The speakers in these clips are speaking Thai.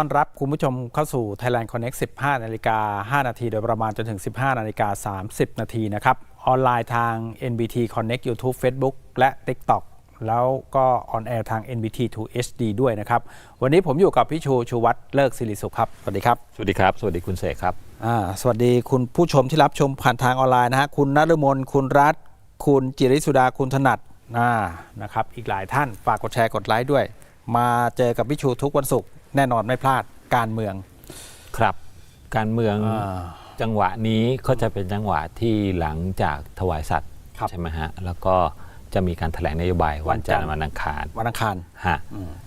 ต้อนรับคุณผู้ชมเข้าสู่ Thailand Connect 15 นาฬิกา 5 นาที โดยประมาณจนถึง 15 นาฬิกา 30 นาทีนะครับ ออนไลน์ทาง NBT Connect YouTube Facebook และ TikTok แล้วก็ออนแอร์ทาง NBT 2 HD ด้วยนะครับ วันนี้ผมอยู่กับพี่ชู ชูวัตรเลิกศิริสุขครับ สวัสดีครับ สวัสดีครับ สวัสดีคุณเสกครับ อ่า สวัสดีคุณผู้ชมที่รับชมผ่านทางออนไลน์นะฮะ คุณนฤมล คุณรัฐคุณจิริสุดา คุณถนัดอ่านะครับ อีกหลายท่าน ฝากกดแชร์ กดไลค์ด้วย มาเจอกับพี่ชูทุกวันศุกร์ แน่นอนไม่พลาดการเมือง ครับ การเมืองอ่าจังหวะนี้ก็จะเป็นจังหวะที่หลังจากถวายสัตว์ครับ ใช่ไหมฮะ แล้วก็จะมีการแถลงนโยบายวันจันทร์วันอังคาร วันอังคาร ฮะ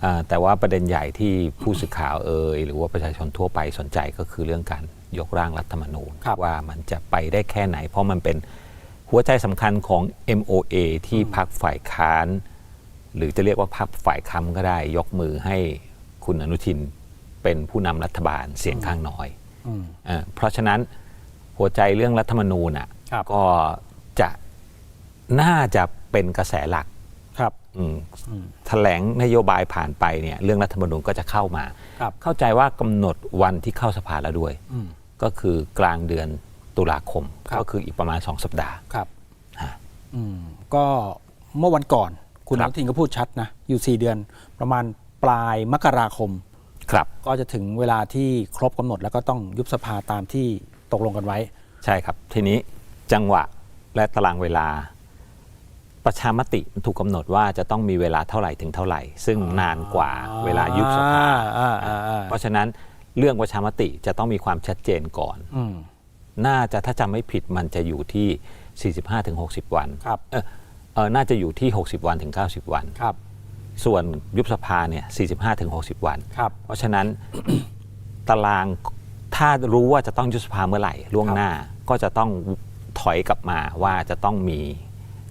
อ่าแต่ว่าประเด็นใหญ่ที่ผู้สื่อข่าวเอ่ยหรือว่าประชาชนทั่วไปสนใจก็คือเรื่องการยกร่างรัฐธรรมนูญ ครับว่ามันจะไปได้แค่ไหน เพราะมันเป็นหัวใจสำคัญของ MOA ที่พักฝ่ายค้าน หรือจะเรียกว่าพักฝ่ายค้ำก็ได้ ยกมือให้ คุณอนุทินเป็นผู้นำรัฐบาลเสียงข้างน้อยอืมเอ่อเพราะฉะนั้นหัวใจเรื่องรัฐธรรมนูญอะครับก็จะน่าจะเป็นกระแสหลักครับอืมแถลงนโยบายผ่านไปเนี่ยเรื่องรัฐธรรมนูญก็จะเข้ามาครับเข้าใจว่ากำหนดวันที่เข้าสภาแล้วด้วยอืมก็คือกลางเดือนตุลาคมครับก็คืออีกประมาณ2สัปดาห์ครับฮะอืมก็เมื่อวันก่อน คุณคอรับนุทินก็พูดชัดนะ อยู่ 4 เดือนประมาณ ปลายมกราคม ครับ ก็จะถึงเวลาที่ครบกำหนดแล้วก็ต้องยุบสภาตามที่ตกลงกันไว้ ใช่ครับ ทีนี้จังหวะและตารางเวลา ประชามติมันถูกกำหนดว่าจะต้องมีเวลาเท่าไหร่ถึงเท่าไหร่ ซึ่งนานกว่าเวลายุบสภา อ่าอ่าอ่า เพราะฉะนั้นเรื่องประชามติจะต้องมีความชัดเจนก่อน อืม น่าจะถ้าจำไม่ผิดมันจะอยู่ที่ 45-60 วันครับ เออเออน่าจะอยู่ที่ 60 วันถึง 90 วัน ครับ ส่วนยุบสภาเนี่ย45-60 วัน ครับ เพราะฉะนั้น ตารางถ้ารู้ว่าจะต้องยุบสภาเมื่อไหร่ล่วงหน้าก็จะต้องถอยกลับมาว่าจะต้องมี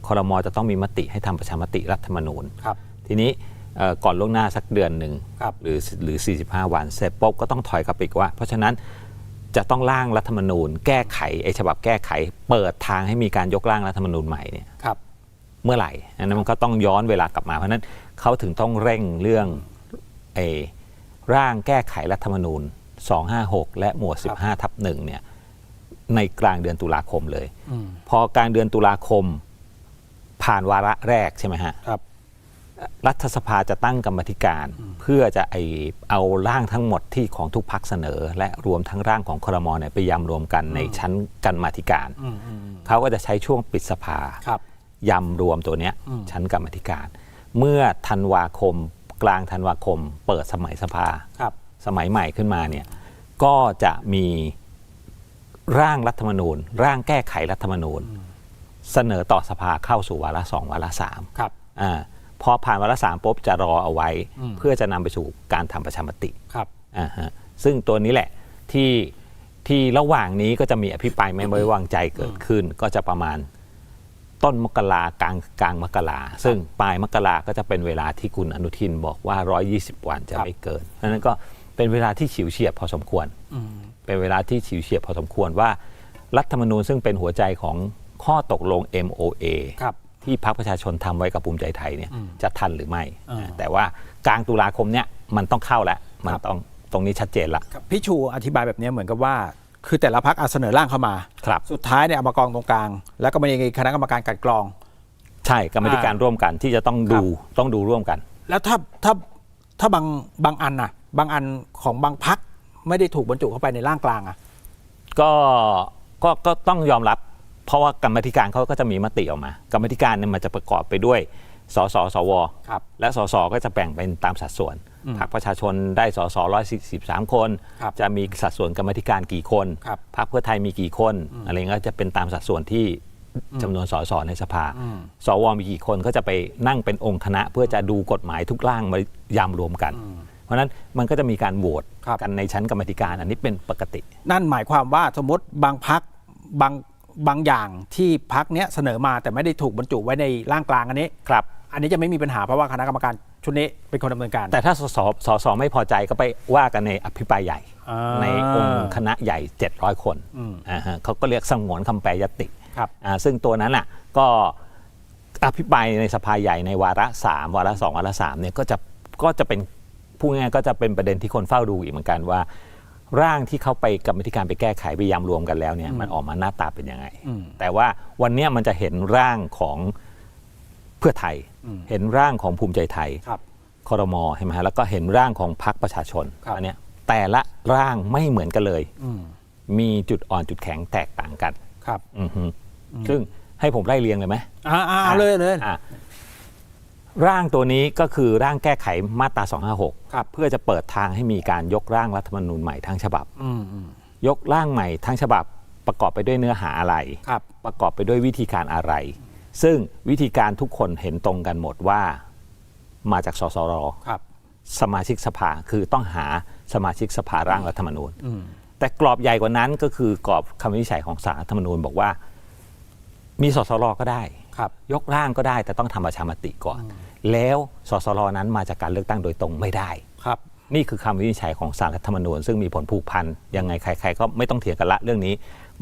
คอรมอจะต้องมีมติให้ทำประชามติรัฐธรรมนูญ ครับ ทีนี้เอ่อก่อนล่วงหน้าสักเดือนหนึ่งครับ หรือหรือ 45 วันเสร็จปุ๊บก็ต้องถอยกลับไปอีกว่า เพราะฉะนั้นจะต้องร่างรัฐธรรมนูญ แก้ไขไอ้ฉบับแก้ไข เปิดทางให้มีการยกร่างรัฐธรรมนูญใหม่เนี่ย ครับ เมื่อไหร่อันนั้นมันก็ต้องย้อนเวลากลับมา เพราะฉะนั้น เขาถึงต้องเร่งเรื่องไอ้ร่างแก้ไขรัฐธรรมนูญ 256 และหมวด 15 ทับหนึ่งเนี่ยในกลางเดือนตุลาคมเลยอืมพอกลางเดือนตุลาคมผ่านวาระแรกใช่ไหมฮะครับ รัฐสภาจะตั้งกรรมาธิการเพื่อจะไอเอาร่างทั้งหมดที่ของทุกพักเสนอ และรวมทั้งร่างของครมเนี่ยไปยำรวมกันในชั้นกรรมาธิการอืมอืมอืมเขาก็จะใช้ช่วงปิดสภาครับยำรวมตัวเนี้ยอืมชั้นกรรมาธิการ เมื่อธันวาคม กลางธันวาคม เปิดสมัยสภาครับสมัยใหม่ขึ้นมาเนี่ยก็จะมีร่างรัฐธรรมนูญ ร่างแก้ไขรัฐธรรมนูญ เสนอต่อสภาเข้าสู่วาระสองวาระสามครับอ่าพอผ่านวาระสามปุ๊บจะรอเอาไว้อืมเพื่อจะนำไปสู่การทำประชามติครับอ่าฮะซึ่งตัวนี้แหละที่ที่ระหว่างนี้ก็จะมีอภิปรายไม่ไว้วางใจเกิดขึ้นก็จะประมาณ ต้นมกรากลางกลางมกราซึ่งปลายมกราก็จะเป็นเวลาที่คุณอนุทินบอกว่า 120 วันจะครับไม่เกินเพราะฉะนั้นก็เป็นเวลาที่ฉิวเฉียดพอสมควรอืมเป็นเวลาที่ฉิวเฉียดพอสมควรว่า รัฐธรรมนูญซึ่งเป็นหัวใจของข้อตกลง MOA ครับที่พรรคประชาชนทำไว้กับภูมิใจไทยเนี่ยอืมจะทันหรือไม่อ่าแต่ว่ากลางตุลาคมเนี่ยมันต้องเข้าแล้วมันครับต้องตรงนี้ชัดเจนละครับพี่ชูอธิบายแบบนี้เหมือนกับว่า คือแต่ละพักอาเสนอร่างเข้ามา ครับ สุดท้ายเนี่ยเอามากองตรงกลาง แล้วก็มีคณะกรรมการกลันกรอง ใช่กรรมธิการอ่าร่วมกันที่จะต้องดูต้องดูร่วมกัน แล้วถ้าถ้าถ้าบางบางอันน่ะ บางอันของบางพักไม่ได้ถูกบรรจุเข้าไปในร่างกลางอะก็ก็ก็ต้องยอมรับ เพราะว่ากรรมธิการเขาก็จะมีมติออกมา กรรมธิการเนี่ยมันจะประกอบไปด้วยสสสวครับและสสก็จะแบ่งเป็นตามสัดส่วนอืม พรรคประชาชนได้สสร้อยสิบสามคน ครับจะมีสัดส่วนกรรมธิการกี่คนครับพรรคเพื่อไทยมีกี่คน อะไรเงี้ยก็จะเป็นตามสัดส่วนที่จำนวนสสในสภาอืมสวมีกี่คนก็จะไปนั่งเป็นองค์คณะ เพื่อจะดูกฎหมายทุกร่างมายำรวมกัน เพราะฉะนั้นมันก็จะมีการโหวตครับ กันในชั้นกรรมธิการอันนี้เป็นปกติ นั่นหมายความว่าสมมติบางพักบางบางอย่างที่พักเนี้ยเสนอมาแต่ไม่ได้ถูกบรรจุไว้ในร่างกลางอันนี้ ครับ อันนี้จะไม่มีปัญหาเพราะว่าคณะกรรมการ ชุดนี้เป็นคนดำเนินการแต่ถ้าสสสสไม่พอใจก็ไปว่ากันในอภิปรายใหญ่ อ่า ในองค์คณะใหญ่ 700 คนอืมอ่าฮะเขาก็เรียกสงวนคำแปรยติครับ อ่าซึ่งตัวนั้นอะก็อภิปรายในสภาใหญ่ในวาระสามวาระสองวาระสามเนี่ยก็จะก็จะเป็นพูดง่ายๆก็จะเป็นประเด็นที่คนเฝ้าดูอีกเหมือนกันว่า ร่างที่เขาไปกรรมธิการไปแก้ไขไปยำรวมกันแล้วเนี่ยมันออกมาหน้าตาเป็นยังไงอืมแต่ว่าวันเนี้ยมันจะเห็นร่างของเพื่อไทยอืมเห็นร่างของภูมิใจไทยครับคอรมอใช่ไหมฮะแล้วก็เห็นร่างของพรรคประชาชนครับอันเนี้ยแต่ละร่างไม่เหมือนกันเลยอืมมีจุดอ่อนจุดแข็งแตกต่างกันครับอือฮึซึ่งให้ผมไล่เรียงเลยไหมอ่าอ่าเอาเลยเลยอะร่างตัวนี้ก็คือร่างแก้ไขมาตรา 256ครับเพื่อจะเปิดทางให้มีการยกร่างรัฐธรรมนูญใหม่ทั้งฉบับอืมอืมยกร่างใหม่ทั้งฉบับประกอบไปด้วยเนื้อหาอะไรครับประกอบไปด้วยวิธีการอะไร ซึ่งวิธีการทุกคนเห็นตรงกันหมดว่ามาจากสสรครับ สมาชิกสภาคือต้องหาสมาชิกสภาร่างรัฐธรรมนูญอืมแต่กรอบใหญ่กว่านั้นก็คือกรอบคำวินิจฉัยของศาลรัฐธรรมนูญบอกว่า มีสสรก็ได้ครับยกร่างก็ได้แต่ต้องทำประชามติก่อน แล้วสสรนั้นมาจากการเลือกตั้งโดยตรงไม่ได้ครับ นี่คือคำวินิจฉัยของศาลรัฐธรรมนูญ ซึ่งมีผลผูกพันยังไงใคร ๆ ก็ไม่ต้องเถียงกันละเรื่องนี้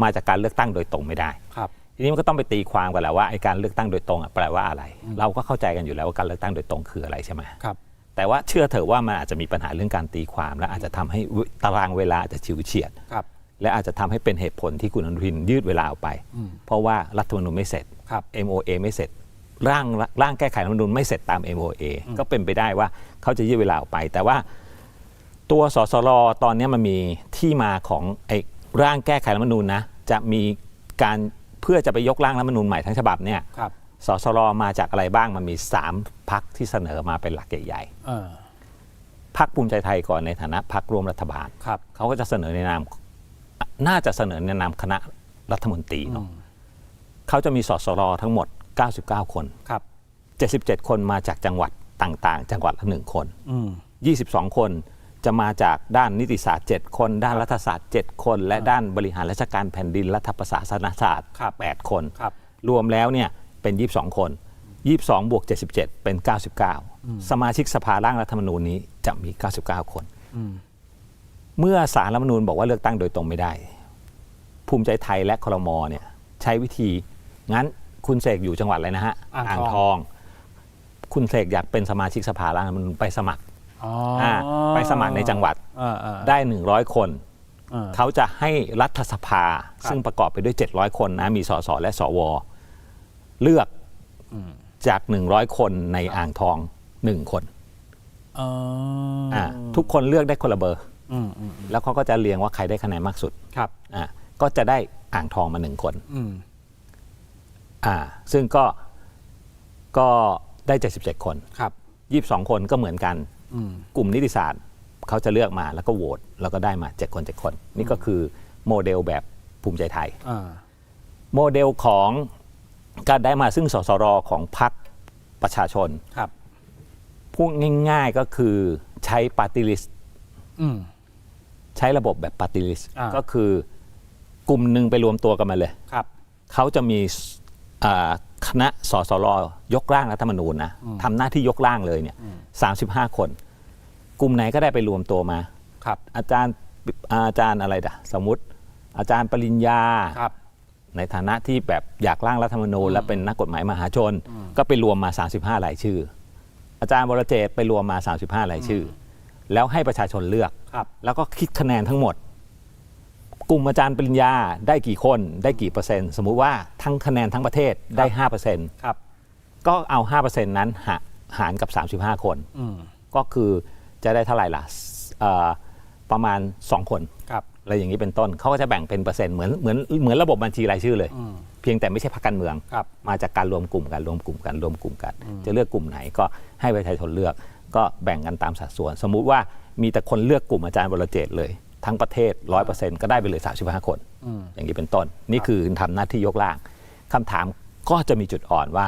มาจากการเลือกตั้งโดยตรงไม่ได้ครับ ทีนี้มันก็ต้องไปตีความกันแหละว่าไอ้การเลือกตั้งโดยตรงอะแปลว่าอะไร เราก็เข้าใจกันอยู่แล้วว่าการเลือกตั้งโดยตรงคืออะไรใช่ไหมครับแต่ว่าเชื่อเถอะว่ามันอาจจะมีปัญหาเรื่องการตีความ และอาจจะทำให้ตารางเวลาอาจจะชิวเฉียดครับและอาจจะทำให้เป็นเหตุผลที่คุณอนุทินยืดเวลาออกไป เพราะว่ารัฐธรรมนูญไม่เสร็จครับ MOA ไม่เสร็จ ร่างร่างแก้ไขรัฐธรรมนูญไม่เสร็จตาม MOA ก็เป็นไปได้ว่าเขาจะยืดเวลาออกไป แต่ว่าตัวสสรตอนนี้มันมีที่มาของไอ้ร่างแก้ไขรัฐธรรมนูญนะจะมีการ เพื่อจะไปยกร่างรัฐธรรมนูญใหม่ทั้งฉบับเนี่ยครับ สสรมาจากอะไรบ้างมันมี 3พักที่เสนอมาเป็นหลักใหญ่เออๆพักภูมิใจไทยก่อนในฐานะพักร่วมรัฐบาล ครับ เขาก็จะเสนอในนาม น่าจะเสนอในนามคณะรัฐมนตรีเนาะเขาจะมีสสรทั้งหมด 99 คน ครับ 77 คนมาจากจังหวัดต่างๆ จังหวัดละหนึ่งคน อืม22 คน จะมาจากด้านนิติศาสตร์ 7 คน ด้านรัฐศาสตร์ 7 คน และด้านบริหารราชการแผ่นดินรัฐประศาสนศาสตร์ครับ8คนครับรวมแล้วเนี่ยเป็น 22 คน 22 บวก 77 เป็น 99 สมาชิกสภาร่างรัฐธรรมนูญนี้จะมี 99 คนอืมเมื่อสารรัฐธรรมนูญบอกว่าเลือกตั้งโดยตรงไม่ได้ ภูมิใจไทยและครมเนี่ยใช้วิธี งั้นคุณเสกอยู่จังหวัดอะไรนะฮะ อ่างทองทองคุณเสกอยากเป็นสมาชิกสภาร่างรัฐธรรมนูญไปสมัครอ๋ออ่าไปสมัครในจังหวัดเออเออได้ 100 คนเออเขาจะให้รัฐสภาครับซึ่งประกอบไปด้วย 700 คนนะ มีสสและสว เลือกจาก 100 คนในอ่างทอง 1 คนอ๋ออ่าทุกคนเลือกได้คนละเบอร์อืมอืมแล้วเขาก็จะเรียงว่าใครได้คะแนนมากสุดครับอ่าก็จะได้อ่างทองมาหนึ่งคนอืมอ่า ซึ่งก็ก็ได้ 77 คนครับ22 คนก็เหมือนกันอืม กลุ่มนิติศาสตร์เขาจะเลือกมาแล้วก็โหวตแล้วก็ได้มา7คน7คน นี่ก็คือโมเดลแบบภูมิใจไทยอ่าโมเดลของการได้มาซึ่งสสรของพรรคประชาชนครับพูดง่าย ๆก็คือใช้ปาร์ตี้ลิสอืมใช้ระบบแบบปาร์ตี้ลิสอ่าก็คือกลุ่มหนึ่งไปรวมตัวกันมาเลยครับเขาจะมีอ่า คณะสสรยกร่างรัฐธรรมนูญนะทำหน้าที่ยกร่างเลยเนี่ยสามสิบห้าคน กลุ่มไหนก็ได้ไปรวมตัวมา ครับ อาจารย์อาจารย์อะไรดะสมมติ อาจารย์ปริญญา ครับ ในฐานะที่แบบอยากร่างรัฐธรรมนูญและเป็นนักกฎหมายมหาชน ก็ไปรวมมา 35รายชื่อ อาจารย์วรเจตน์ไปรวมมา 35รายชื่อ แล้วให้ประชาชนเลือก ครับ แล้วก็คิดคะแนนทั้งหมด กลุ่มอาจารย์ปริญญาได้กี่คนได้กี่เปอร์เซ็นต์ สมมุติว่าทั้งคะแนนทั้งประเทศได้ห้าเปอร์เซ็นต์ครับก็เอาห้าเปอร์เซ็นต์นั้นหาหารกับ35คนอืมก็คือจะได้เท่าไหร่ล่ะเอ่อประมาณ2คนครับอะไรอย่างนี้เป็นต้นเขาก็จะแบ่งเป็นเปอร์เซ็นต์เหมือนเหมือนเหมือนระบบบัญชีรายชื่อเลยอืมเพียงแต่ไม่ใช่พรรคการเมืองครับมาจากการรวมกลุ่มกันรวมกลุ่มกันรวมกลุ่มกัน จะเลือกกลุ่มไหนก็ให้ประชาชนเลือก ก็แบ่งกันตามสัดส่วน สมมุติว่ามีแต่คนเลือกกลุ่มอาจารย์วรเจตน์เลย ทั้งประเทศร้อยเปอร์เซ็นต์ก็ได้ไปเลย 35 คนอืมอย่างนี้เป็นต้น นี่คือทำหน้าที่ยกล่างคำถามก็จะมีจุดอ่อนว่า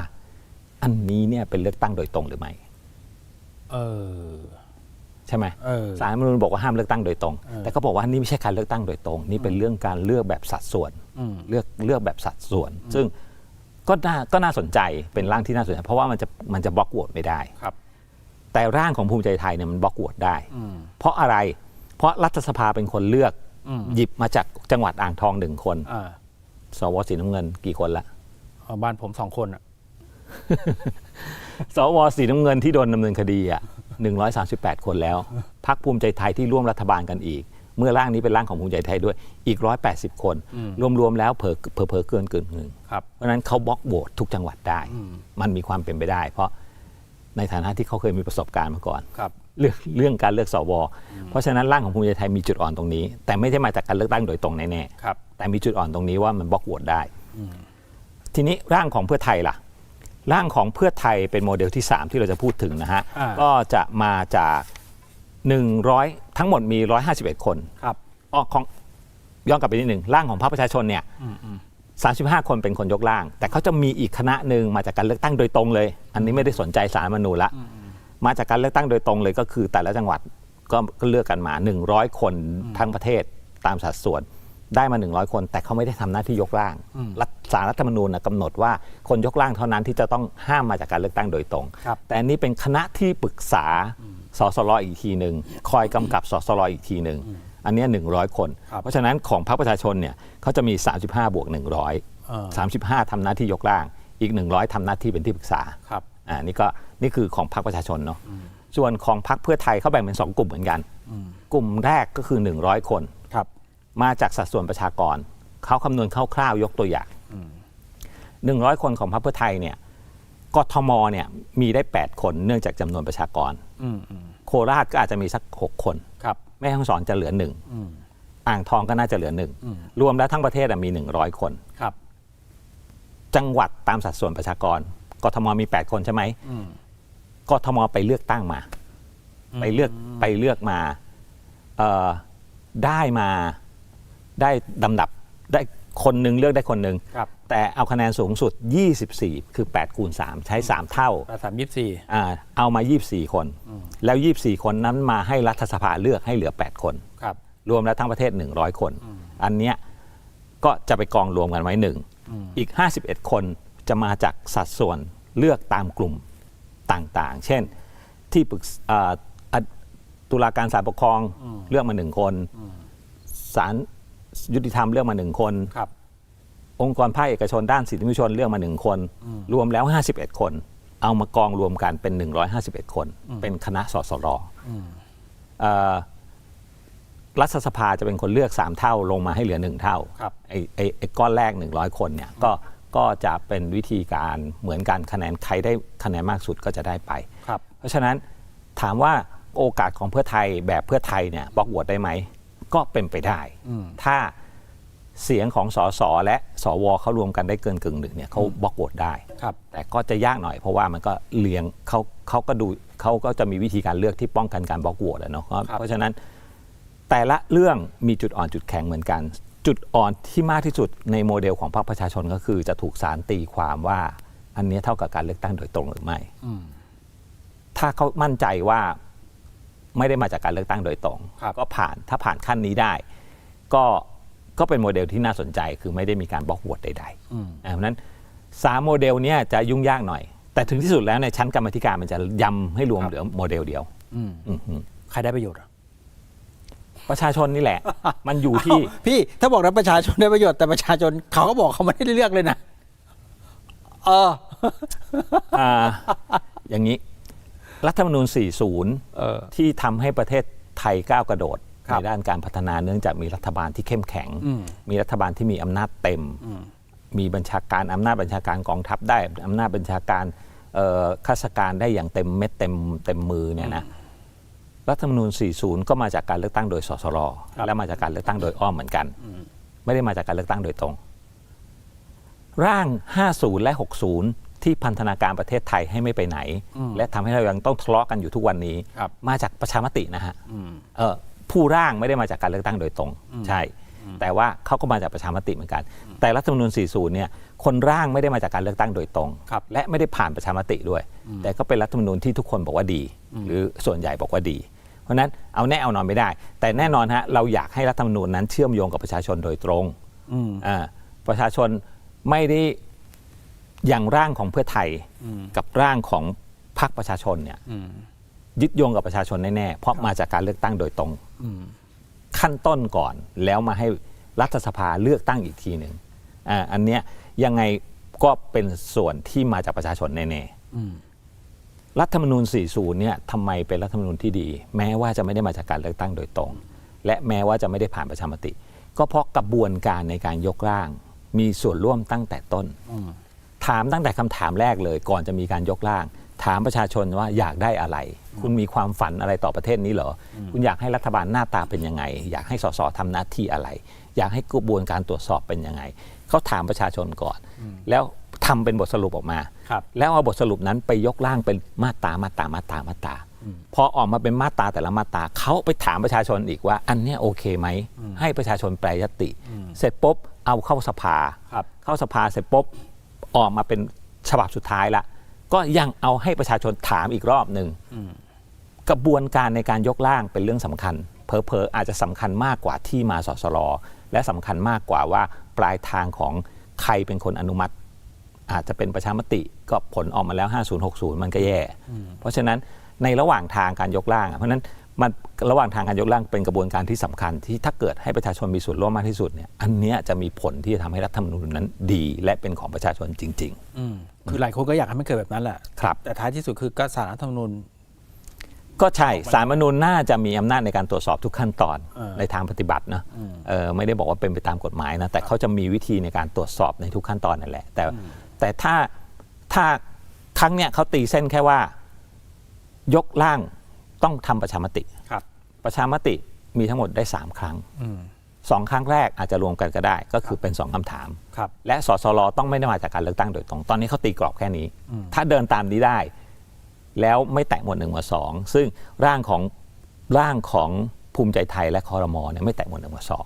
อันนี้เนี่ยเป็นเลือกตั้งโดยตรงหรือไม่เออใช่ไหมเออสารรัฐธรรมนูญบอกว่าห้ามเลือกตั้งโดยตรงเออแต่ก็บอกว่านี่ไม่ใช่การเลือกตั้งโดยตรง นี่เป็นเรื่องการเลือกแบบสัดส่วนอืมเลือกเลือกแบบสัดส่วน ซึ่งก็น่าก็น่าสนใจเป็นร่างที่น่าสนใจ เพราะว่ามันจะมันจะบล็อกโหวตไม่ได้ครับ แต่ร่างของภูมิใจไทยเนี่ยมันบล็อกโหวตได้อืมเพราะอะไรเพ ราะรัฐสภาเป็นคนเลือกอืมหยิบมาจากจังหวัดอ่างทองหนึ่งคนอ่าสวสีน้ำเงินกี่คนละเอาบ้านผมสองคนอะสวสีน้ำเงินที่โดนดำเนินคดีอะ138 คนแล้วพักภูมิใจไทยที่ร่วมรัฐบาลกันอีก เมื่อร่างนี้เป็นร่างของภูมิใจไทยด้วยอีก 180 คน รวมๆแล้วเผลอเผลอเผลอเกินเกินหนึ่งครับเพราะฉะนั้นเขาบล็อกโหวตทุกจังหวัดได้ มันมีความเป็นไปได้ เพราะ ในฐานะที่เขาเคยมีประสบการณ์มาก่อนครับเรื่องเรื่องการเลือกสวเพราะฉะนั้นร่างของภูมิใจไทยมีจุดอ่อนตรงนี้ แต่ไม่ได้มาจากการเลือกตั้งโดยตรงแน่ครับๆแต่มีจุดอ่อนตรงนี้ว่ามันบล็อกโหวตได้ ทีนี้ร่างของเพื่อไทยล่ะ ร่างของเพื่อไทยเป็นโมเดลที่ 3 ที่เราจะพูดถึงนะฮะอ่าก็จะมาจาก 100 ทั้งหมดมี 151 คนครับอ๋อของย้อนกลับไปนิดหนึ่งร่างของพรรคประชาชนเนี่ยอืมอืม 35 คนเป็นคนยกร่าง แต่เขาจะมีอีกคณะหนึ่งมาจากการเลือกตั้งโดยตรงเลย อันนี้ไม่ได้สนใจสารรัฐธรรมนูญละมาจากการเลือกตั้งโดยตรงเลยก็คือ แต่ละจังหวัดก็ก็เลือกกันมา 100 คนทั้งประเทศตามสัดส่วนได้มา 100 คน แต่เขาไม่ได้ทำหน้าที่ยกร่างรัฐสารรัฐธรรมนูญนะกำหนดว่าคนยกร่างเท่านั้นที่จะต้องห้ามมาจากการเลือกตั้งโดยตรงครับแต่อันนี้เป็นคณะที่ปรึกษาสสรอีกทีหนึ่งคอยกำกับสสรอีกทีหนึ่ง อันเนี้หนึ่งร้อยคน ครับ เพราะฉะนั้นของพรรคประชาชนเนี่ยเขาจะมี 35 บวก 100เออ35 ทำหน้าที่ยกร่าง อีก 100ทำหน้าที่เป็นที่ปรึกษา ครับ อ่านี่ก็นี่คือของพรรคประชาชนเนาะส่วนของพรรคเพื่อไทยเขาแบ่งเป็น 2 กลุ่มเหมือนกัน กลุ่มแรกก็คือ 100 คน ครับ มาจากสัดส่วนประชากร เขาคำนวณคร่าวๆยกตัวอย่าง 100 คนของพรรคเพื่อไทยเนี่ยกทมเนี่ยมีได้ 8 คนเนื่องจากจำนวนประชากร อืมอืมโคราชก็อาจจะมีสัก 6 คนครับ แม่ฮ่องสอนจะเหลือหนึ่งอืมอ่างทองก็น่าจะเหลือหนึ่งอืมรวมแล้วทั้งประเทศอะมี100คนครับ จังหวัดตามสัดส่วนประชากรกทมมี8คนใช่ไหมอืมกทมไปเลือกตั้งมา ไปเลือกไปเลือกมาเอ่อได้มาได้ลำดับได้ คนหนึ่งเลือกได้คนหนึ่งครับแต่เอาคะแนนสูงสุด 24 คือ 8 คูณ 3 ใช้ 3 เท่าประสามยี่สิบสี่อ่าเอามา 24 คน แล้ว 24 คนนั้นมาให้รัฐสภาเลือกให้เหลือ 8 คน ครับ รวมแล้วทั้งประเทศ 100 คน อันเนี้ยก็จะไปกองรวมกันไว้หนึ่งอีก 51 คนจะมาจากสัดส่วนเลือกตามกลุ่มต่างๆ เช่นที่ปรึกษอ่าอะตุลาการศาลปกครองเลือกมาหนึ่งคนศาล ยุติธรรมเลือกมาหนึ่งคน ครับ องค์กรภาคเอกชนด้านสิทธิมนุษยชนเลือกมาหนึ่งคน รวมแล้ว 51 คน เอามากองรวมกันเป็น 151 คน เป็นคณะสสรเอ่อรัฐสภาจะเป็นคนเลือก 3 เท่าลงมาให้เหลือ 1 เท่าครับ ไอ้ไอ้ไอ้ก้อนแรก 100 คนเนี่ยก็ก็จะเป็นวิธีการเหมือนกันคะแนนใครได้คะแนนมากสุดก็จะได้ไป ครับ เพราะฉะนั้นถามว่าโอกาสของเพื่อไทยแบบเพื่อไทยเนี่ยบล็อกโหวตได้ไหม ก็เป็นไปได้ ถ้าเสียงของสสและสวเขารวมกันได้เกินกึ่งหนึ่งเนี่ยเขาบล็อกโหวตได้ครับแต่ก็จะยากหน่อยเพราะว่ามันก็เลียงเขาเขาก็ดูเขาก็จะมีวิธีการเลือกที่ป้องกันการบล็อกโหวตอะเนาะเพราะเพราะฉะนั้นแต่ละเรื่องมีจุดอ่อนจุดแข็งเหมือนกัน จุดอ่อนที่มากที่สุดในโมเดลของพรรคประชาชนก็คือ จะถูกสารตีความว่า อันเนี้ยเท่ากับการเลือกตั้งโดยตรงหรือไม่อืมถ้าเขามั่นใจว่า ไม่ได้มาจากการเลือกตั้งโดยตรงครับก็ผ่านถ้าผ่านขั้นนี้ได้ ก็ก็เป็นโมเดลที่น่าสนใจคือไม่ได้มีการบล็อกโหวตใดอืมๆอ่าเพราะฉะนั้นสามโมเดลเนี้ยจะยุ่งยากหน่อย แต่ถึงที่สุดแล้วในชั้นกรรมาธิการมันจะยำให้รวมครับเหลือโมเดลเดียวอืมอือหือใครได้ประโยชน์อะประชาชนนี่แหละ มันอยู่ที่เอ้าพี่ถ้าบอกนะประชาชนได้ประโยชน์แต่ประชาชนเขาก็บอกเขาไม่ได้เลือกเลยนะเอออ่าอย่างนี้ รัฐธรรมนูญเออ40 ที่ทำให้ประเทศไทยก้าวกระโดดครัในบด้านการพัฒนาเนื่องจากมีรัฐบาลที่เข้มแข็งอืมมีรัฐบาลที่มีอำนาจเต็ม มีบัญชาการอำนาจบัญชาการกองทัพได้อำนาจบัญชาการเอ่อข้าราชการได้อย่างเต็มเม็ดเต็มเต็มมือเนี่ยนะรัฐธรรมนูญ 40 ก็มาจากการเลือกตั้งโดยสสรครับและมาจากการเลือกตั้งโดยอ้อมเหมือนกัน ไม่ได้มาจากการเลือกตั้งโดยตรง ร่าง 50 และ 60 ที่พันธนาการประเทศไทยให้ไม่ไปไหน และทำให้เรายังต้องทะเลาะกันอยู่ทุกวันนี้ครับมาจากประชามตินะฮะอืมเออผู้ร่างไม่ได้มาจากการเลือกตั้งโดยตรง ใช่ แต่ว่าเขาก็มาจากประชามติเหมือนกัน แต่รัฐธรรมนูญ 40 เนี่ยคนร่างไม่ได้มาจากการเลือกตั้งโดยตรงครับและไม่ได้ผ่านประชามติด้วย แต่ก็เป็นรัฐธรรมนูญที่ทุกคนบอกว่าดี หรือส่วนใหญ่บอกว่าดีเพราะฉะนั้นเอาแน่เอานอนไม่ได้ แต่แน่นอนฮะเราอยากให้รัฐธรรมนูญนั้นเชื่อมโยงกับประชาชนโดยตรงอืมอ่าประชาชนไม่ได้ อย่างร่างของเพื่อไทยอืมกับร่างของพรรคประชาชนเนี่ยอืมยึดโยงกับประชาชนแน่ๆเพราะมาจากการเลือกตั้งโดยตรงอืมขั้นต้นก่อนแล้วมาให้รัฐสภาเลือกตั้งอีกทีหนึ่งอ่าอันเนี้ยยังไงก็เป็นส่วนที่มาจากประชาชนแน่อืมรัฐธรรมนูญ 40 เนี่ยทำไมเป็นรัฐธรรมนูญที่ดี แม้ว่าจะไม่ได้มาจากการเลือกตั้งโดยตรง และแม้ว่าจะไม่ได้ผ่านประชามติ ก็เพราะกระบวนการในการยกร่าง มีส่วนร่วมตั้งแต่ต้น ถามตั้งแต่คำถามแรกเลยก่อนจะมีการยกร่าง ถามประชาชนว่าอยากได้อะไร คุณมีความฝันอะไรต่อประเทศนี้เหรออคุณอยากให้รัฐบาลหน้าตาเป็นยังไง อยากให้สสทำหน้าที่อะไร อยากให้กระบวนการตรวจสอบเป็นยังไงเขาถามประชาชนก่อน แล้วทำเป็นบทสรุปออกมาครับแล้วเอาบทสรุปนั้นไปยกร่างเป็นมาตรามาตรามาตรามาตราพอออกมาเป็นมาตราแต่ละมาตราเขาไปถามประชาชนอีกว่า อันเนี้ยโอเคไหม ให้ประชาชนแปลยติ เสร็จปุ๊บเอาเข้าสภาครับเข้าสภาเสร็จปุ๊บ ออกมาเป็นฉบับสุดท้ายละก็ยังเอาให้ประชาชนถามอีกรอบหนึ่งกระบวนการในการยกร่างเป็นเรื่องสำคัญ เพอเพอๆอาจจะสำคัญมากกว่าที่มาสสรและสำคัญมากกว่าว่าปลายทางของใครเป็นคนอนุมัติ อาจจะเป็นประชามติก็ผลออกมาแล้ว 5060 มันก็แย่ เพราะฉะนั้นในระหว่างทางการยกร่างอะเพราะฉะนั้น มันระหว่างทางการยกร่างเป็นกระบวนการที่สำคัญ ที่ถ้าเกิดให้ประชาชนมีส่วนร่วมมากที่สุดเนี่ยอันเนี้ยจะมีผลที่จะทำให้รัฐธรรมนูญนั้นดี และเป็นของประชาชนจริงอืมคือหลายคนก็อยากให้มันเกิดแบบนั้นแหละครับแต่ท้ายที่สุดคือก็สารรัฐธรรมนูญๆก็ใช่สารมนูญน่าจะมีอำนาจในการตรวจสอบทุกขั้นตอนเออในทางปฏิบัตินะเออไม่ได้บอกว่าเป็นไปตามกฎหมายนะแต่เขาจะมีวิธีในการตรวจสอบในทุกขั้นตอนนั่นแหละ แต่แต่ถ้าถ้าครั้งเนี้ยเขาตีเส้นแค่ว่า ยกร่าง ต้องทำประชามติครับประชามติมีทั้งหมดได้ 3 ครั้งอืมสองครั้งแรกอาจจะรวมกันก็ได้ ก็คือเป็น 2คำถามครับและสสรต้องไม่ได้มาจากการเลือกตั้งโดยตรง ตอนนี้เขาตีกรอบแค่นี้ ถ้าเดินตามนี้ได้ แล้วไม่แตะหมวดหนึ่งหมวดสองซึ่งร่างของร่างของภูมิใจไทยและคอรมอเนี่ยไม่แตะหมวดหนึ่งหมวดสอง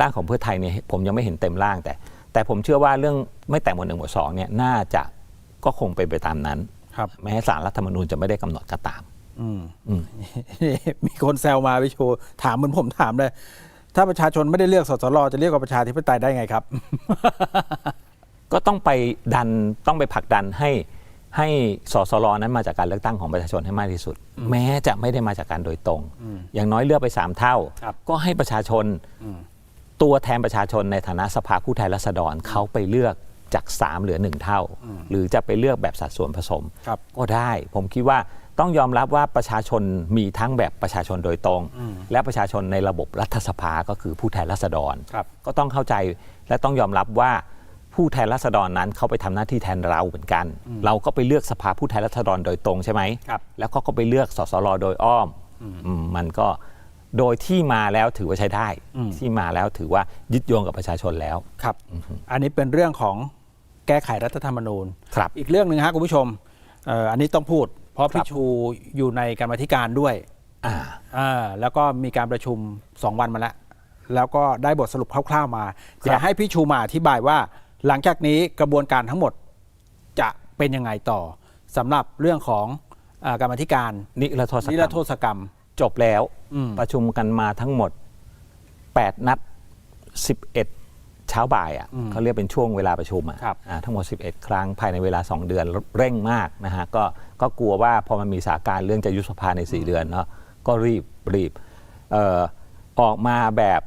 ร่างของเพื่อไทยเนี่ยผมยังไม่เห็นเต็มร่างแต่ แต่ผมเชื่อว่าเรื่องไม่แตะหมวดหนึ่งหมวดสองเนี่ยน่าจะก็คงเป็นไปตามนั้นครับแม้สารรัฐธรรมนูญจะไม่ได้กำหนดก็ตาม อืมอืมมีคนแซวมาพี่ชูถามเหมือนผมถามเลย ถ้าประชาชนไม่ได้เลือกสสรจะเรียกว่าประชาธิปไตยได้ไงครับ ก็ต้องไปดันต้องไปผลักดันให้ให้สสรนั้นมาจากการเลือกตั้งของประชาชนให้มากที่สุด แม้จะไม่ได้มาจากการโดยตรง อย่างน้อยเลือกไปสามเท่าครับก็ให้ประชาชนตัวแทนประชาชนในฐานะสภาผู้แทนราษฎรเขาไปเลือกจาก 3 เหลือ 1 เท่า หรือจะไปเลือกแบบสัดส่วนผสมครับก็ได้ ผมคิดว่า ต้องยอมรับว่าประชาชนมีทั้งแบบประชาชนโดยตรง และประชาชนในระบบรัฐสภาก็คือผู้แทนราษฎรครับก็ต้องเข้าใจและต้องยอมรับว่าผู้แทนราษฎรนั้นเขาไปทำหน้าที่แทนเราเหมือนกัน เราก็ไปเลือกสภาผู้แทนราษฎรโดยตรงใช่ไหมครับแล้วเขาก็ไปเลือกสสรโดยอ้อมอืมมันก็โดยที่มาแล้วถือว่าใช้ได้ ที่มาแล้วถือว่ายึดโยงกับประชาชนแล้วครับ อันนี้เป็นเรื่องของแก้ไขรัฐธรรมนูญครับอีกเรื่องหนึ่งฮะคุณผู้ชมเอ่ออันนี้ต้องพูด เพราะครัพี่บชูอยู่ในกรรมาธิการด้วยอ่าอ่าแล้วก็มีการประชุม2วันมาแล้วแล้วก็ได้บทสรุปคร่าวๆมาเดี๋ยวให้พี่ชูมาอธิบายว่า หลังจากนี้กระบวนการทั้งหมดจะเป็นยังไงต่อสำหรับเรื่องของอากรรมาธิการ นิรโทษนิกรรรมโทษกรรม จบแล้วอืมประชุมกันมาทั้งหมด 8 นัด 11 เช้าบ่ายอะเขาเรียกเป็นช่วงเวลาประชุมอะครับอ่าทั้งหมด 11 ครั้งภายในเวลา 2 เดือนเร่งมากนะฮะก็ก็กลัวว่าพอมันมีสถานการณ์เรื่องจะยุบสภาใน 4 เดือนเนาะก็รีบรีบเอ่อออกมาแบบ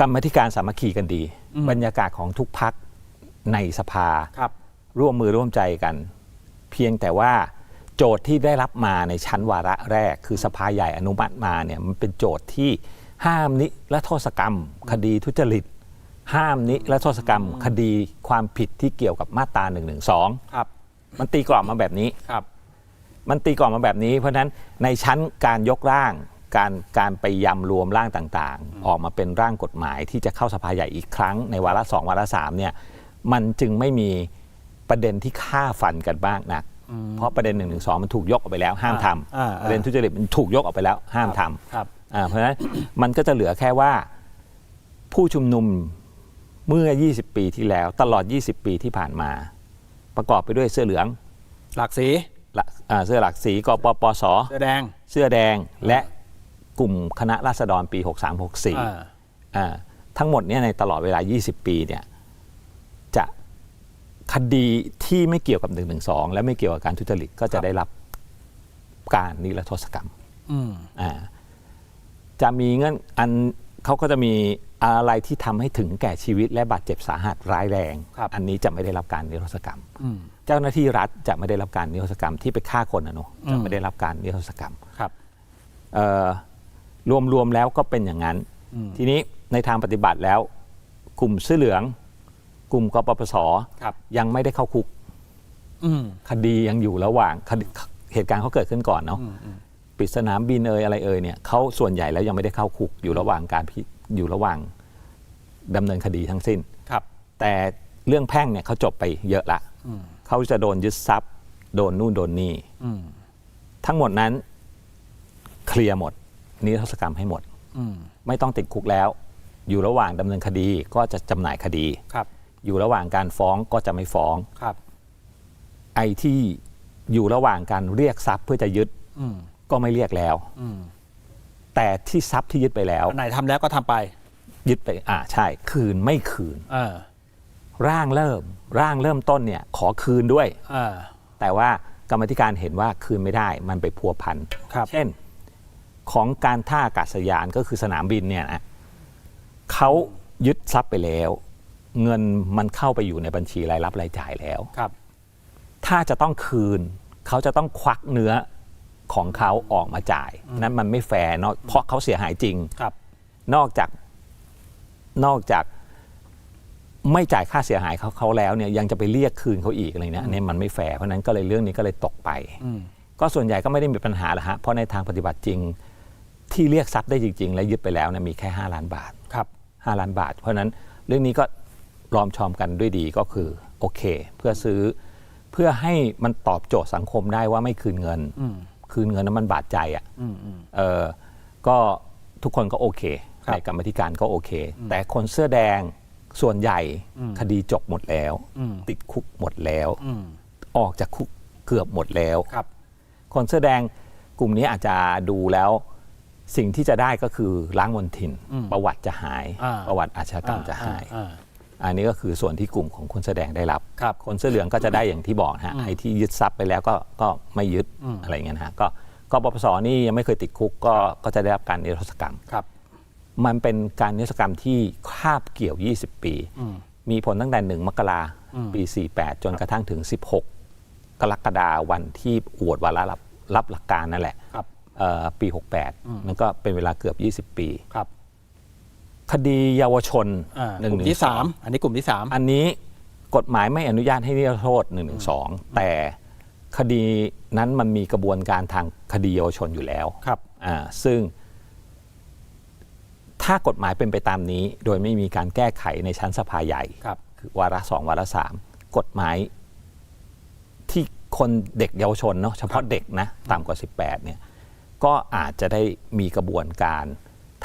กรรมธิการสามัคคีกันดี บรรยากาศของทุกพักในสภาครับร่วมมือร่วมใจกัน เพียงแต่ว่าโจทย์ที่ได้รับมาในชั้นวาระแรก คือสภาใหญ่อนุมัติมาเนี่ยมันเป็นโจทย์ที่ห้ามนิรโทษกรรม คดีทุจริต ห้ามนิรโทษกรรม คดีความผิดที่เกี่ยวกับมาตรา1นึครับมันตีกรอบมาแบบนี้ ครับ มันตีกรอบมาแบบนี้ เพราะฉะนั้นในชั้นการยกร่าง การการไปยำรวมร่างต่างๆ ออกมาเป็นร่างกฎหมายที่จะเข้าสภาใหญ่อีกครั้งในวาระสองวาระสามเนี่ยมันจึงไม่มีประเด็นที่ฆ่าฟันกันบ้างนัก เพราะประเด็นหนึ่งหนึ่งสองมันถูกยกออกไปแล้ว ห้ามทอ่าำประเด็นทุจริตมันถูกยกออกไปแล้ว ห้ามทครับำอ่าเพราะฉะนั้นมันก็จะเหลือแค่ว่าผู้ชุมนุม เมื่อ 20 ปีที่แล้วตลอด 20 ปีที่ผ่านมา ประกอบไปด้วยเสื้อเหลืองหลักสีละอ่าเสื้อหลักสีกปปส เสื้อแดง เสื้อแดงและกลุ่มคณะราษฎรปี63-64อ่าอ่าทั้งหมดเนี่ยในตลอดเวลา 20 ปีเนี่ยจะคดีที่ไม่เกี่ยวกับ 112 และไม่เกี่ยวกับการทุจริตก็จะได้รับการนิรโทษกรรม อืม อ่าจะมีเงื่อนอัน เขาก็จะมีอะไรที่ทำให้ถึงแก่ชีวิตและบาดเจ็บสาหัสร้ายแรงครับอันนี้จะไม่ได้รับการนิรโทษกรรมอืมเจ้าหน้าที่รัฐจะไม่ได้รับการนิรโทษกรรมที่ไปฆ่าคนนะเนอะอืมจะไม่ได้รับการนิรโทษกรรมครับเอ่อรวมๆแล้วก็เป็นอย่างนั้นอืมทีนี้ในทางปฏิบัติแล้ว กลุ่มเสื้อเหลือง กลุ่มกปปสครับยังไม่ได้เข้าคุกอืมคดียังอยู่ระหว่างคดีเหตุการณ์เขาเกิดขึ้นก่อนเนาะอืมอืม ปิดสนามบินเอ่ยอะไรเอ่ยเนี่ยเขาส่วนใหญ่แล้วยังไม่ได้เข้าคุกอยู่ระหว่างการพิอยู่ระหว่างดำเนินคดีทั้งสิ้น ครับ แต่เรื่องแพ่งเนี่ยเขาจบไปเยอะละอืม เขาจะโดนยึดทรัพย์ โดนนู่นโดนนี่ อืม ทั้งหมดนั้นเคลียร์หมด นิรโทษกรรมให้หมด อืม ไม่ต้องติดคุกแล้ว อยู่ระหว่างดำเนินคดีก็จะจำหน่ายคดี ครับ อยู่ระหว่างการฟ้องก็จะไม่ฟ้อง ครับ ไอ้ที่อยู่ระหว่างการเรียกทรัพย์เพื่อจะยึด อืม ก็ไม่เรียกแล้ว อืมแต่ที่ทรัพย์ที่ยึดไปแล้ว อันไหนทำแล้วก็ทำไป ยึดไปอ่าใช่ คืนไม่คืน เออร่างเริ่ม ร่างเริ่มต้นเนี่ย ขอคืนด้วย เออ แต่ว่ากรรมธิการเห็นว่าคืนไม่ได้ มันไปพัวพัน ครับ เช่น ของการท่าอากาศยานก็คือสนามบินเนี่ยนะเขายึดทรัพย์ไปแล้ว เงินมันเข้าไปอยู่ในบัญชีรายรับรายจ่ายแล้ว ครับ ถ้าจะต้องคืน เขาจะต้องควักเนื้อ ของเขาออกมาจ่าย นั้นมันไม่แฟร์เนอะเพราะเขาเสียหายจริงครับ นอกจากนอกจากไม่จ่ายค่าเสียหายเขาเขาแล้วเนี่ยยังจะไปเรียกคืนเขาอีกอะไรเนี่ยอันนี้มันไม่แฟร์เพราะฉะนั้นก็เลยเรื่องนี้ก็เลยตกไปอืมก็ส่วนใหญ่ก็ไม่ได้มีปัญหาหรอกฮะเพราะในทางปฏิบัติจริง ที่เรียกทรัพย์ได้จริง ๆ และยึดไปแล้วเนี่ยมีแค่ 5 ล้านบาทครับ5ล้านบาท เพราะฉะนั้นเรื่องนี้ก็รอมชอมกันด้วยดีก็คือโอเค เพื่อซื้อเพื่อให้มันตอบโจทย์สังคมได้ว่าไม่คืนเงินอืม คืนเงินนั้นมันบาดใจอะอืมอืมเออก็ทุกคนก็โอเคครับในกรรมธิการก็โอเค แต่คนเสื้อแดงส่วนใหญ่อืมคดีจบหมดแล้วอืมติดคุกหมดแล้วอืมออกจากคุกเกือบหมดแล้วครับ คนเสื้อแดงกลุ่มนี้อาจจะดูแล้วสิ่งที่จะได้ก็คือล้างมลทินอืมประวัติจะหายอ่าประวัติอาชญากรรมจะหาย อ่าอันนี้ก็คือส่วนที่กลุ่มของคนเสื้อแดงได้รับครับ คนเสื้อเหลืองก็จะได้อย่างที่บอกนะฮะอืมไอ้ที่ยึดทรัพย์ไปแล้วก็ก็ไม่ยึดอืมอะไรอย่างเงี้ยนะฮะก็กปปสนี่ยังไม่เคยติดคุกก็ก็จะได้รับการนิรโทษกรรมครับ มันเป็นการนิรโทษกรรมที่คาบเกี่ยว 20 ปีอืมมีผลตั้งแต่1มกราอืมปี 48 จนกระทั่งถึง 16 กรกฎาวันที่อวดวาระรับรับหลักการนั่นแหละครับเอ่อปีอืม68 มันก็เป็นเวลาเกือบ 20 ปี ครับคดีเยาวชน อ่าหนึ่งกลุ่มหนึ่ที่งสอสางมอันนี้กลุ่มที่สามอันนี้กฎหมายไม่อนุญาตให้นิรโทษ1นึแต่คดีนั้นมันมีกระบวนการทางคดีเยาวชนอยู่แล้วครับอ่าซึ่ง ถ้ากฎหมายเป็นไปตามนี้ โดยไม่มีการแก้ไขในชั้นสภาใหญ่ ครับ คือวาระสองวาระสามกฎหมายที่คนเด็กเยาวชนเนาะเฉพาะเด็กนะต่ำกว่า 18เนี่ยก็อาจจะได้มีกระบวนการ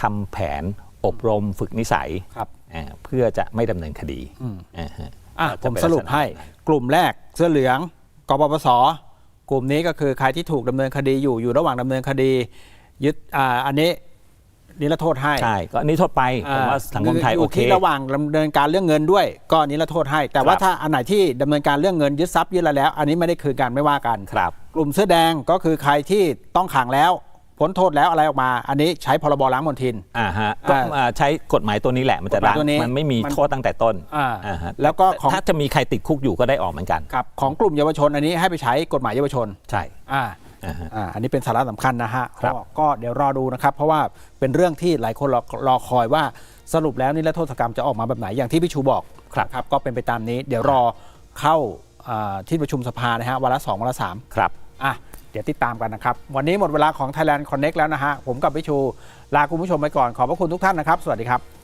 ทำแผน อบรมฝึกนิสัยครับ อ่าเพื่อจะไม่ดำเนินคดีอืม อ่าฮะ อะก็ผจะมเป็นสรุปลักษณะ ให้นั้นกลุ่มแรกเสื้อเหลืองกปปสกลุ่มนี้ก็คือใครที่ถูกดำเนินคดีอยู่อยู่ระหว่างดำเนินคดี ยึดอ่าอันนี้นิรโทษให้ใช่ก็อันนี้โทษไปผมว่าสังคมไทยอโอยู่เค ที่ระหว่างดำเนินการเรื่องเงินด้วย ก็นิรโทษให้ แต่ว่าครับ ถ้าอันไหนที่ดำเนินการเรื่องเงินยึดทรัพย์ยึดอะไรแล้ว อันนี้ไม่ได้คืนกันไม่ว่ากัน ครับ กลุ่มเสื้อแดงก็คือใครที่ต้องขังแล้ว พ้นโทษแล้วอะไรออกมา อันนี้ใช้พรบล้างมลทิน อ่าฮะก็อ่าอ่าใช้กฎหมายตัวนี้แหละมันจะกฎหมายล้างตัวนี้มันไม่มีมันโทษตั้งแต่ต้นอ่าอ่าฮะแล้วก็ของ ถ้าจะมีใครติดคุกอยู่ก็ได้ออกเหมือนกันครับของกลุ่มเยาวชน อันนี้ให้ไปใช้กฎหมายเยาวชน ใช่ อ่า อ่าฮะ อ่าอันนี้เป็นสาระสำคัญนะฮะครับ ก็ก็เดี๋ยวรอดูนะครับ เพราะว่าเป็นเรื่องที่หลายคนรอรอคอยว่าสรุปแล้วนี่และโทษกรรมจะออกมาแบบไหนอย่างที่พี่ชูบอกครับ ครับ ก็เป็นไปตามนี้ เดี๋ยวรอเข้าอ่าที่ประชุมสภานะฮะวาระสองวาระสาม ครับ อะ เดี๋ยวติดตามกันนะครับ วันนี้หมดเวลาของ Thailand Connect แล้วนะฮะ ผมกับพิชู ลาคุณผู้ชมไปก่อน ขอบพระคุณทุกท่านนะครับ สวัสดีครับ